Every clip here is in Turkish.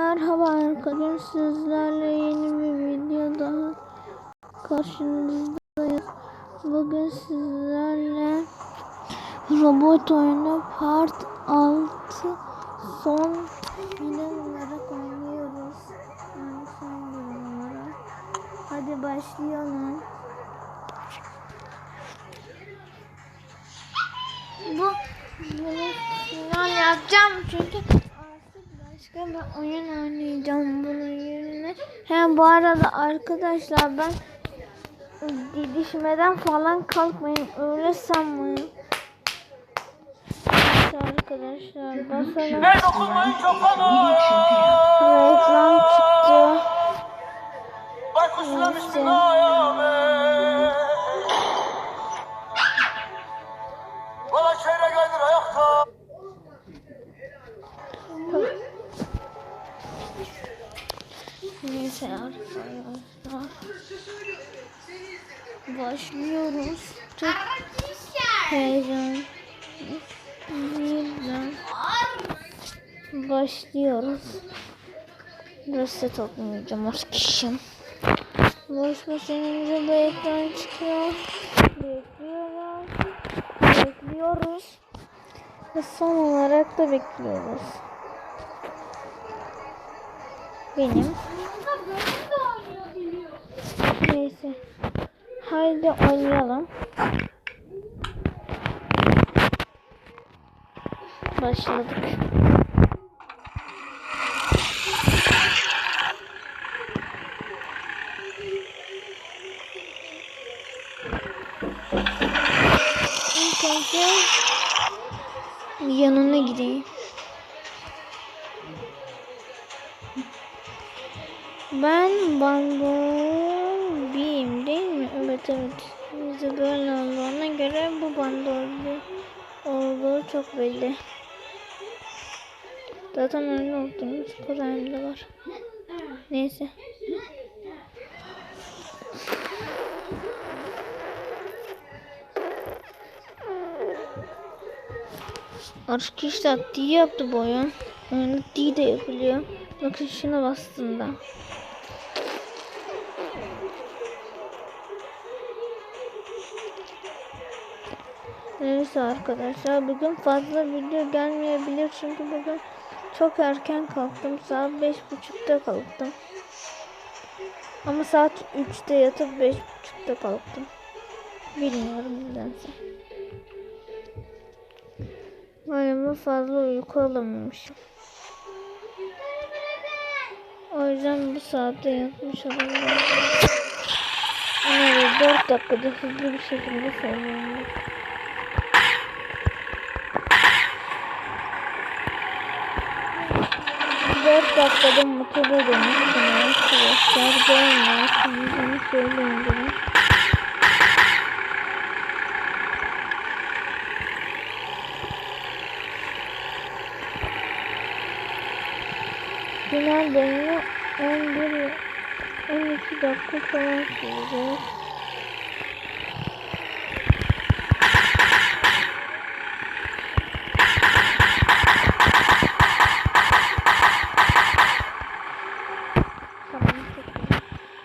Merhaba arkadaşlar sizlerle yeni bir video daha karşınızdayız. Bugün sizlerle robot oyunu part 6 son bölüm olarak oynuyoruz. Yani son bölüm olarak. Hadi başlayalım. Bu bunu final yapacağım çünkü başka bir oyun oynayacağım bunun yerine. Hem bu arada arkadaşlar ben didişmeden falan kalkmayın öyle sanmayın. Arkadaşlar basalım. Ne dokunmayın çok fena heyecan. Heyecan. Başlıyoruz. Reset atmayacağım arkadaşım. Boş basınca bu ekran çıkıyor. Bekliyoruz. Bekliyoruz. Ve son olarak da bekliyoruz. Benim. Neyse. Haydi oynayalım. Başladık. İlk önce yanına gideyim. Ben Bumblebee değil mi? Evet evet. Bize böyle olduğuna göre bu Bumblebee olduğu çok belli. Zaten öyle olduğumuz Kore'de var. Neyse. Arkadaşlar D yaptı bu oyun. Oyunda D de yapılıyor. Bakın şuna bastığında. Neyse arkadaşlar bugün fazla video gelmeyebilir çünkü bugün çok erken kalktım. Saat beş buçukta kalktım. Ama saat 3'te yatıp beş buçukta kalktım. Bilmiyorum nedense. Galiba fazla uyku alamamışım. O yüzden bu saatte yatmış olabilirim. Ama 4 dakikada hızlı bir şekilde söylüyorum. Dakikada motoru dönüştüm arkadaşlar. Görmüyorsunuz onu söyleyeyim dedim. Final bölümü 11 12 dakika falan sürecek. Tamam çok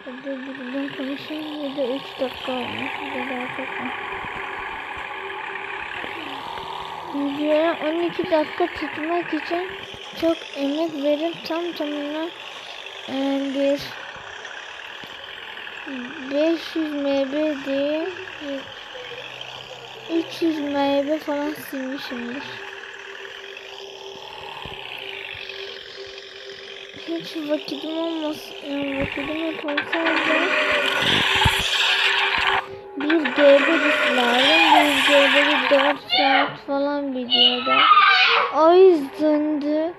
iyi. Buradan konuşayım ya da 3 dakika olmuş. Da daha mu? Videoya 12 dakika tutmak için çok emek verip tam tamına e, bir 500 MB değil 300 MB falan silmişimdir. Hiç vakitim olmaz, yani vakitim yok olsaydı bir GB lazım, bir GB 4 saat falan videoda. O yüzden de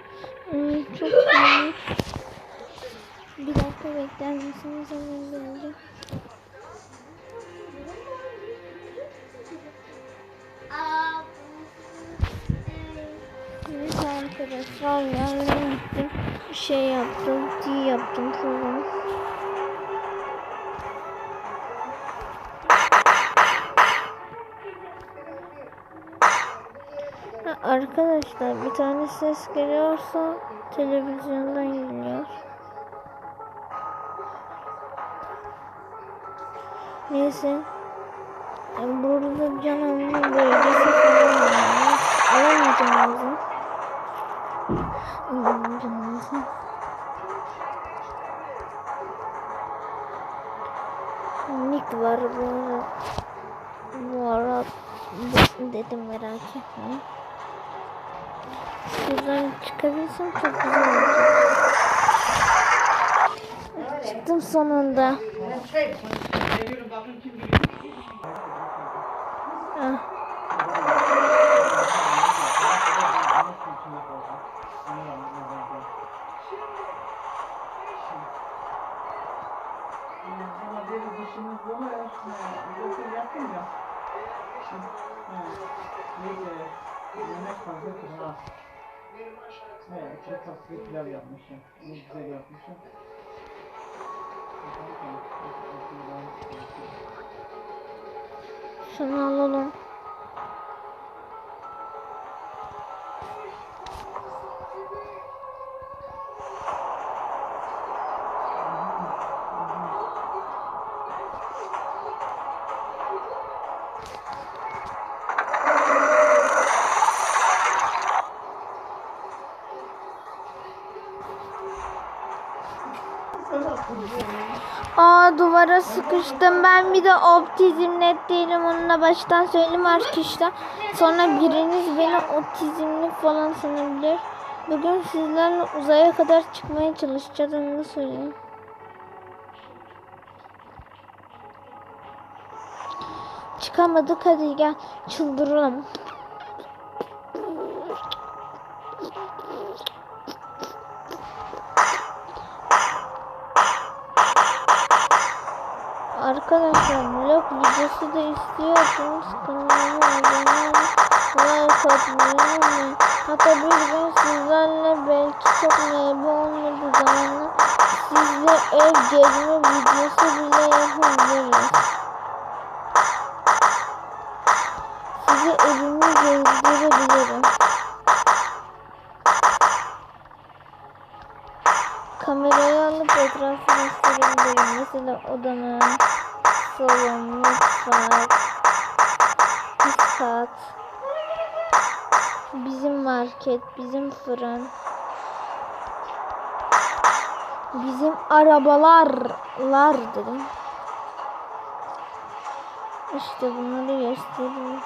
çok iyi. Bir dakika bekler misiniz? Hemen geleceğim. Neyse arkadaşlar yardım ettim şey yaptım, iyi yaptım falan. Ha, arkadaşlar bir tane ses geliyorsa televizyondan geliyor. Neyse. Yani burada canımın bölgesi falan var. Alamayacağım o Nick var bu ara. Bu ara dedim merak etmeyin. Şuradan çıkabilsem çok güzel olacak. Çıktım sonunda. Ah. Celana. Duvara sıkıştım. Ben bir de optizm net değilim. Onunla baştan söyleyeyim arkadaşlar. Sonra biriniz beni otizmli falan sanabilir. Bugün sizlerle uzaya kadar çıkmaya çalışacağız. Onu söyleyeyim. Çıkamadık hadi gel çıldıralım. Videosu da istiyorsanız kanalıma abone like atmayı unutmayın. Hatta bir gün sizlerle belki çok meyve zamanlar sizle ev gezme videosu bile yapabiliriz. Size evimi gezdirebilirim. Kamerayı alıp etrafı gösterebilirim. Mesela odanın, salon, mutfak, üst kat, bizim market, bizim fırın, bizim arabalarlar dedim. İşte bunları göstereyim.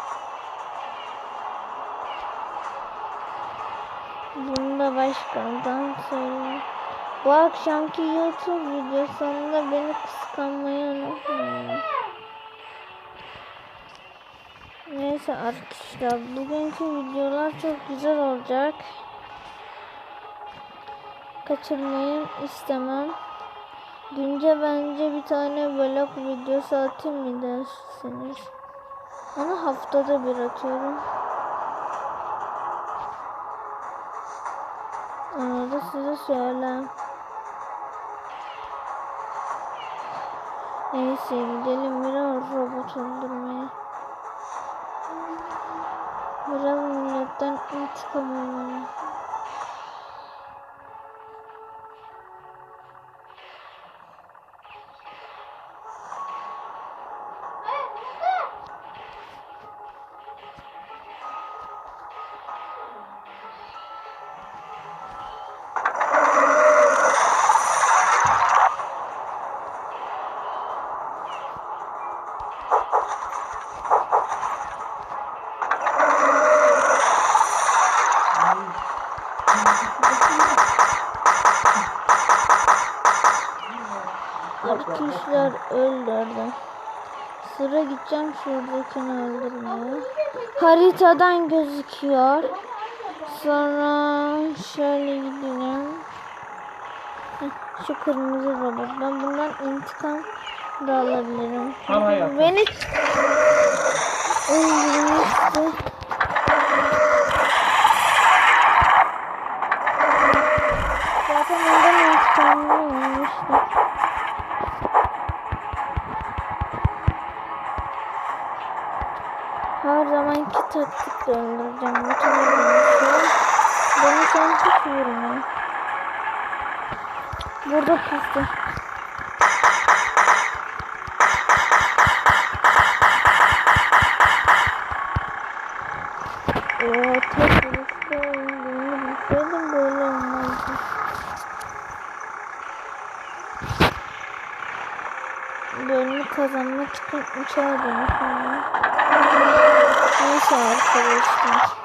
Bunu da başkandan söyleyeyim. Bu akşamki YouTube videosunda beni kıskanmayı unutmayın. Neyse arkadaşlar bugünkü videolar çok güzel olacak. Kaçırmayın istemem. Günce bence bir tane vlog videosu atayım mı dersiniz? Onu haftada bir atıyorum. Onu da size söyleyeyim. Neyse gidelim biraz robot öldürmeye. Biraz milletten intikam almaya. Arkadaşlar öldürdüm. Sıra gideceğim şuradakini öldürmeye. Haritadan gözüküyor. Sonra şöyle gidelim. Şu kırmızı robot. Ben bundan intikam da alabilirim. Beni öldürmüştü. Döndüreceğim. Beni sen tutuyorum ya. Burada kustum. Oo, tek birisi böyle olmazdı. Bölümü kazanmak için 3 ay Neyse arkadaşlar.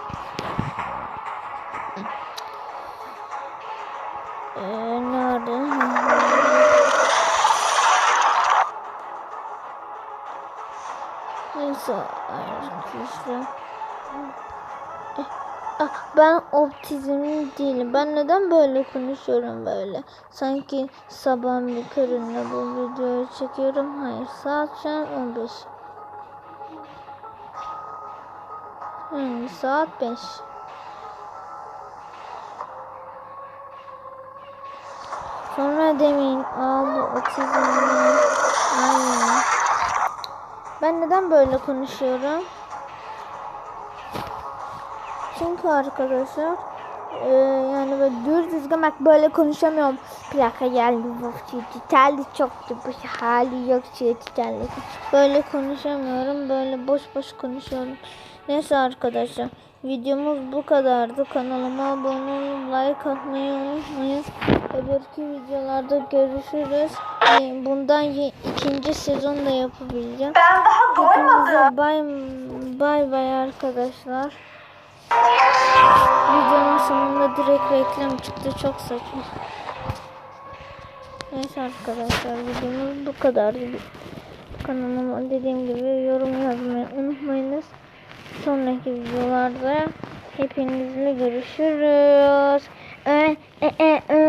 Ee, nerede? Neyse arkadaşlar. Ah, ben optizmli değilim. Ben neden böyle konuşuyorum böyle? Sanki sabah bir köründe bu videoyu çekiyorum. Hayır saat şu an 15. Yani saat 5. Sonra demeyin abi otizmli. Aynen. Ben neden böyle konuşuyorum? Çünkü arkadaşlar e, yani böyle düz düzgün bak böyle konuşamıyorum. Plaka geldi bu telli çoktu bu hali yok telli. Böyle konuşamıyorum. Böyle boş boş konuşuyorum. Neyse arkadaşlar videomuz bu kadardı. Kanalıma abone olup like atmayı unutmayın. Öbürkü videolarda görüşürüz. E, Bundan ikinci sezon da yapabileceğim. Ben daha doymadım. Bay bay bay arkadaşlar. Videonun sonunda direkt reklam çıktı. Çok saçma. Neyse arkadaşlar videomuz bu kadardı. Kanalıma dediğim gibi yorum yazmayı unutmayınız. Sonraki videolarda hepinizle görüşürüz. E, e, e, e, e, e, e.